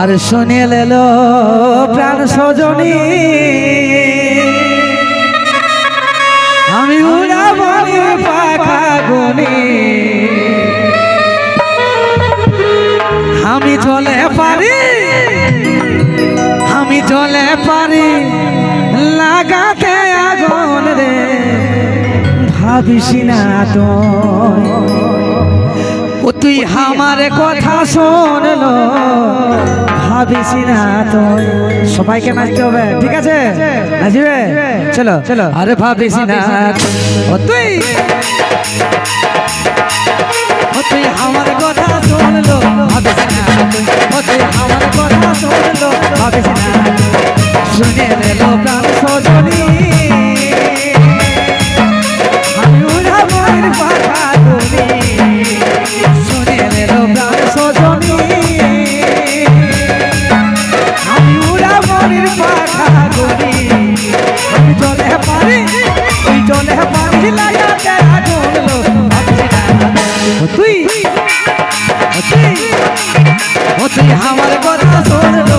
আর শুনে লেলো প্রাণ সজনী। আমি উড়াবনি পাখা গুনি। আমি চলে পারি, আমি চলে পারি, লাগাতে আগুন রে। ভাবিস না তো। তুই আমার কথা শোনলো। ভাবিস না তো সবাইকে নাচতে হবে ঠিক আছে? নাচবে? চলো চলো। আরে ভাবিস না ও তুই। তুই আমার কথা শুনলো। ভাবিসি না ও তুই আমার কথা শুনলো। ভাবিসি না শুনে রেলো প্রাণ সজনী তুমি আমি চলে পারি তুই চলে পারি লাগাতে আগুন লো ভাবিস তুই তুই কথা শুনলো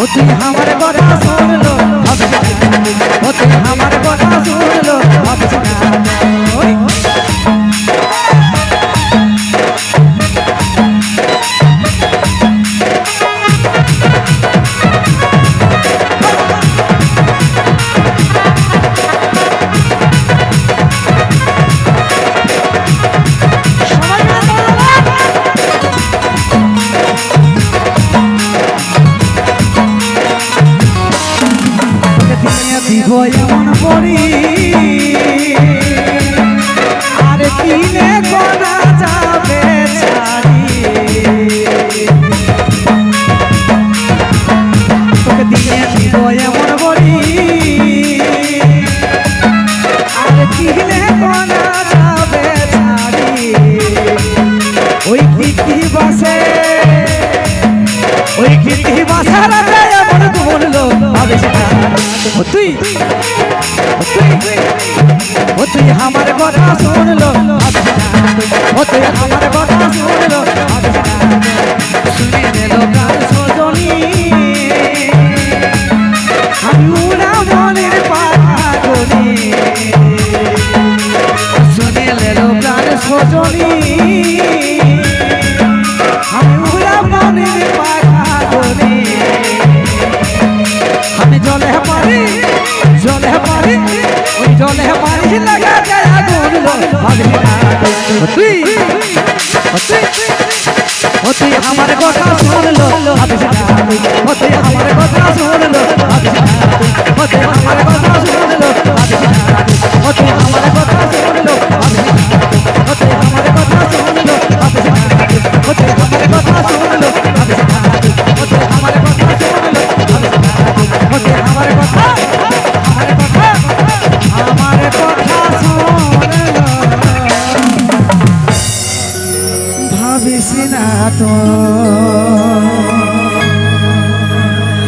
ও তুই আমার কথা শুনলো ওই কীর্তি বাসে ওই কীর্তি বাসার এমন বলল ও তুই তুই আমার কথা শুনলো। তুই আমার কথা শুনলো। তুই তুই আমার কথা শুনলো আমার কথা শুনলো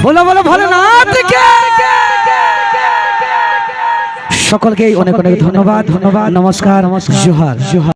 বলো বলো ভালো না সকলকে অনেক অনেক ধন্যবাদ ধন্যবাদ নমস্কার নমস্কার। জোহার জোহার।